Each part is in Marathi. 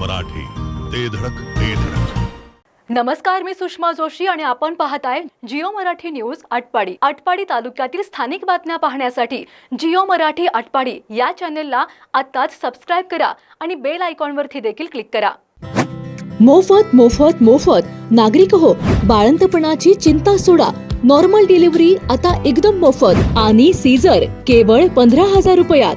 मराठी. ते धडक ते धडक. नमस्कार मी सुषमा जोशी आणि आपण पाहताय जिओ मराठी न्यूज आटपाडी. आटपाडी तालुक्यातील स्थानिक बातम्या पाहण्यासाठी जिओ मराठी आटपाडी या चॅनेलला आत्ताच सबस्क्राईब करा आणि बेल आयकॉनवरती देखील क्लिक करा. मोफत मोफत मोफत. नागरिक हो बाळंतपणाची चिंता सोडा. नॉर्मल डिलिव्हरी आता एकदम मोफत. आणि सीझर केवळ पंधरा हजार रुपयात.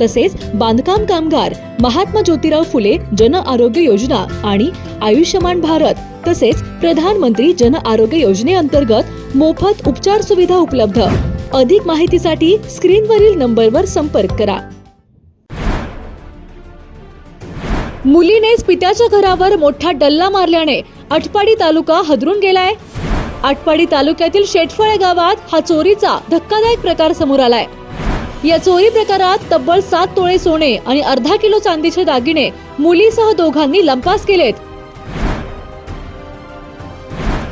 तसेच बांधकाम कामगार महात्मा ज्योतिराव फुले जन आरोग्य योजना आणि आयुष्यमान भारत तसेच प्रधानमंत्री जन आरोग्य योजनेअंतर्गत मोफत उपचार सुविधा उपलब्ध. अधिक माहितीसाठी स्क्रीनवरील नंबरवर संपर्क करा. मुलीनेच पित्याच्या घरावर मोठा डल्ला मारल्याने आटपाडी तालुका हदरून गेलाय. आटपाडी तालुक्यातील शेटफळे गावात हा चोरीचा धक्कादायक प्रकार समोर आलाय. या चोरी प्रकारात तब्बल सात तोळे सोने आणि अर्धा किलो चांदीचे दागिने मुलीसह दोघांनी लंपास केलेत.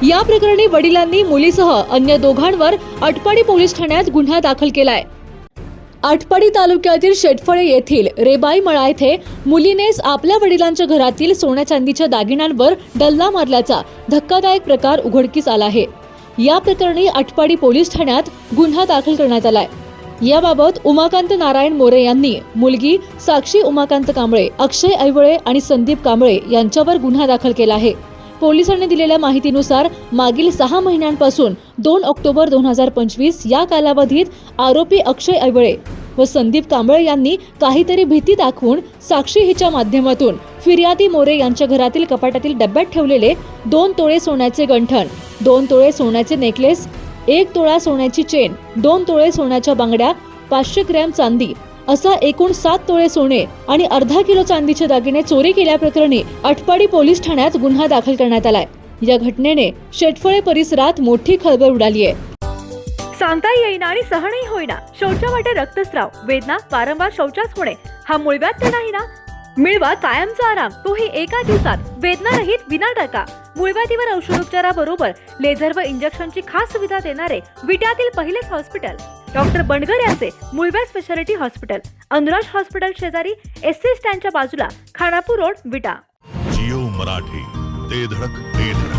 या प्रकरणी वडिलांनी मुलीसह अन्य दोघांवर अटपाडी पोलीस ठाण्यात गुन्हा दाखल केलाय. आटपाडी तालुक्यातील शेटफळे येथील रेबाई मळा येथे मुलीनेच आपल्या वडिलांच्या घरातील सोन्या चांदीच्या दागिन्यांवर डल्ला मारल्याचा धक्कादायक प्रकार उघडकीस आला आहे. या प्रकरणी आटपाडी पोलीस ठाण्यात गुन्हा दाखल करण्यात आलाय. याबाबत उमाकांत नारायण मोरे यांनी मुलगी साक्षी उमाकांत कांबळे अक्षय ऐवळे आणि संदीप कांबळे यांच्यावर गुन्हा दाखल केला आहे. पोलिसांनी दिलेल्या माहितीनुसार मागील सहा महिन्यांपासून दोन ऑक्टोबर दोन हजार पंचवीस या कालावधीत आरोपी अक्षय ऐवळे व संदीप कांबळे यांनी काहीतरी भीती दाखवून साक्षी हिच्या माध्यमातून फिर्यादी मोरे यांच्या घरातील कपाटातील डब्यात ठेवलेले दोन तोळे सोन्याचे गंठण दोन तोळे सोन्याचे नेकलेस एक तोळा सोन्याची चेन दोन तोळे सोन्याच्या बांगड्या पाचशे ग्रॅम चांदी असा एकूण सात तोळे सोने आणि अर्धा किलो चांदीचे दागिने चोरी केल्याप्रकरणी अटपाडी पोलीस ठाण्यात गुन्हा दाखल करण्यात आलाय. या घटनेने शेटफळे परिसरात मोठी खळबळ उडाली आहे सांगता येईना आणि सहनही होईना. शौचा वाटे रक्तस्राव वेदना वारंवार शौचास होणे हा मुळव्यात तर नाही ना? मिळवा कायमचा आराम. तोही एका दिवसात. वेदना रहित विना टाका मुळव्याधीवर औषधोपचाराबरोबर लेझर व इंजेक्शनची खास सुविधा देणारे विट्यातील पहिलेच हॉस्पिटल. डॉक्टर बंडगर यांचे मुळव्या स्पेशालिटी हॉस्पिटल. अनुराज हॉस्पिटल शेजारी एस सी स्टँडच्या बाजूला खानापूर रोड विटा. जिओ मराठी ते धडक ते धडक.